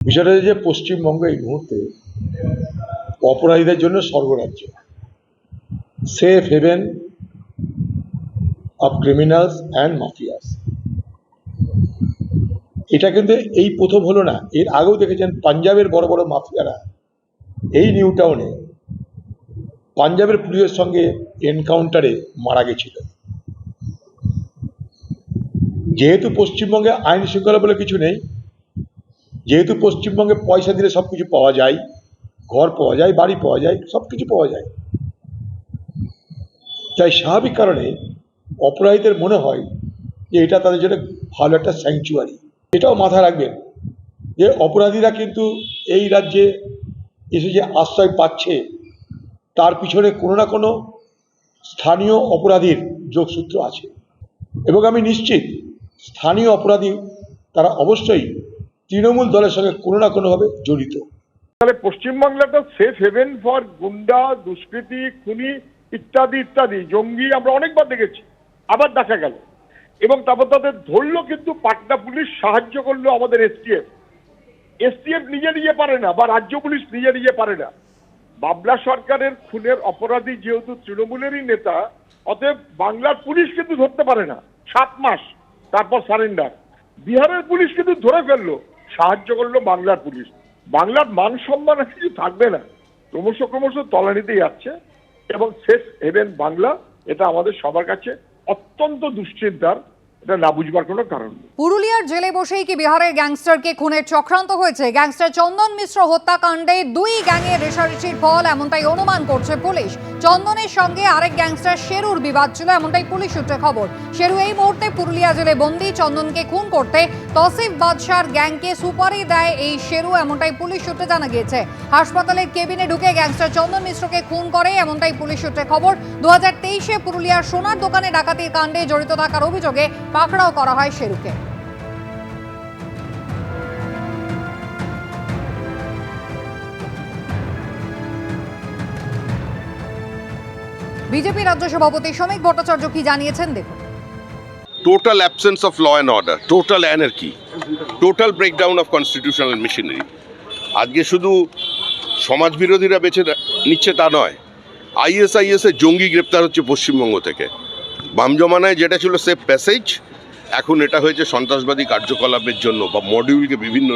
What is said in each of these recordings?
বিষয়টা যে পশ্চিমবঙ্গ এই মুহূর্তে অপরাধীদের জন্য স্বর্গরাজ্য। Safe haven of criminals and mafias এটা কিন্তু এই প্রথম হলো না, এর আগেও দেখেছেন পাঞ্জাবের বড় বড় মাফিয়ারা এই নিউ টাউনে পাঞ্জাবের পুলিশের সঙ্গে এনকাউন্টারে মারা গেছিল। যেহেতু পশ্চিমবঙ্গে আইন শৃঙ্খলা বলে কিছু নেই যেহেতু পশ্চিমবঙ্গে পয়সা দিলে সব কিছু পাওয়া যায়, ঘর পাওয়া যায়, বাড়ি পাওয়া যায় সব কিছু পাওয়া যায়। তাই স্বাভাবিক কারণে অপরাধীদের মনে হয় যে এটা তাদের জন্য ভালো একটা স্যাংচুয়ারি এটাও মাথায় রাখবেন যে অপরাধীরা কিন্তু এই রাজ্যে এসে যে আশ্রয় পাচ্ছে, তার পিছনে কোনো না কোনো স্থানীয় অপরাধীর যোগসূত্র আছে। এবং আমি নিশ্চিত স্থানীয় অপরাধী তারা অবশ্যই তৃণমূল দলের সঙ্গে কোনো না কোনোভাবে জড়িত। তাহলে পশ্চিমবাংলাটা সেফ হেভেন ফর গুন্ডা, দুষ্কৃতি, খুনি ইত্যাদি ইত্যাদি, জঙ্গি আমরা অনেকবার দেখেছি, আবার দেখা গেল। এবং তারপর তাদের ধরলো কিন্তু পাটনা পুলিশ সাহায্য করল আমাদের এসটিএফ এসটিএফ নিজে নিজে পারে না বা রাজ্য পুলিশ নিজে নিজে পারে না। বাবলা সরকারের খুনের অপরাধী যেহেতু তৃণমূলেরই নেতা, অতএব বাংলার পুলিশ কিন্তু ধরতে পারে না। সাত মাস তারপর সারেন্ডার। বিহারের পুলিশ কিন্তু ধরে ফেলল। সাহায্য করল বাংলার পুলিশ। বাংলার মান সম্মান কিছু থাকবে না। ক্রমশ ক্রমশ তলানিতে যাচ্ছে এবং শেষ হেভেন বাংলা, এটা আমাদের সবার কাছে অত্যন্ত দুশ্চিন্তার এটা না বুঝবার কোনো কারণ পুরুলিয়ার জেলে বসেই কি বিহারের গ্যাংস্টারকে খুনের চক্রান্ত হয়েছে? গ্যাংস্টার চন্দন মিশ্র হত্যাকাণ্ডে দুই গ্যাংয়ের রেশারেশির ফল, এমনটাই অনুমান করছে পুলিশ। চন্দনের সঙ্গে আরেক গ্যাংস্টার শেরুর বিবাদ ছিল, এমনটাই পুলিশ সূত্রে খবর। শেরু এই মুহূর্তে পুরুলিয়া জেলে বন্দি, চন্দনকে খুন করতে তসিফ বাদশার গ্যাংকে সুপারি দেয় এই শেরু, এমনটাই পুলিশ সূত্রে জানা গিয়েছে। হাসপাতালের কেবিনে ঢুকে গ্যাংস্টার চন্দন মিশ্রকে খুন করে, এমনটাই পুলিশ সূত্রে খবর। দু হাজার তেইশে পুরুলিয়ার সোনার দোকানে ডাকাতির কাণ্ডে জড়িত থাকার অভিযোগে পাকড়াও করা হয় শেরুকে বিজেপি রাজ্য সভাপতি শ্রমিক ভট্টাচার্য কি জানিয়েছেন দেখুন। Total absence of law and order, total anarchy, total breakdown of constitutional machinery. আজকে শুধু সমাজ বিরোধীরা বেছে নিচ্ছে তা নয় আইএসআইএস এর জঙ্গি গ্রেপ্তার হচ্ছে পশ্চিমবঙ্গ থেকে। বাম জমানায় যেটা ছিল সেফ প্যাসেজ, এখন এটা হয়েছে সন্ত্রাসবাদী কার্যকলাপের জন্য বা মডিউলকে বিভিন্ন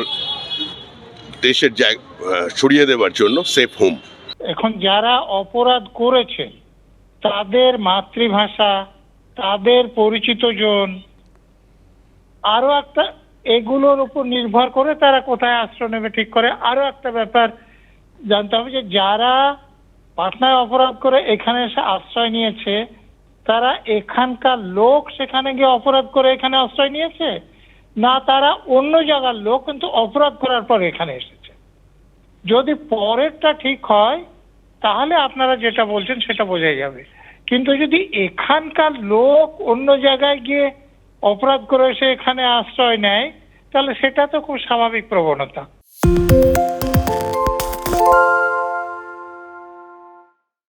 দেশের জায়গা সরিয়ে দেওয়ার জন্য সেফ হোম এখন যারা অপরাধ করেছে, তাদের মাতৃভাষা, তাদের পরিচিত জন, আরও একটা, এগুলোর উপর নির্ভর করে তারা কোথায় আশ্রয় নেবে ঠিক করে, আরও একটা ব্যাপার জানতে হবে যে যারা পাটনায় অপরাধ করে এখানে এসে আশ্রয় নিয়েছে তারা এখানকার লোক সেখানে গিয়ে অপরাধ করে এখানে আশ্রয় নিয়েছে? না, তারা অন্য জায়গার লোক কিন্তু অপরাধ করার পর এখানে এসেছে। যদি পরেরটা ঠিক হয়, তাহলে আপনারা যেটা বলছেন সেটা বোঝাই যাবে। কিন্তু যদি এখানকার লোক অন্য জায়গায় গিয়ে অপরাধ করে এসে এখানে আশ্রয় নেয়, তাহলে সেটা তো খুব স্বাভাবিক প্রবণতা।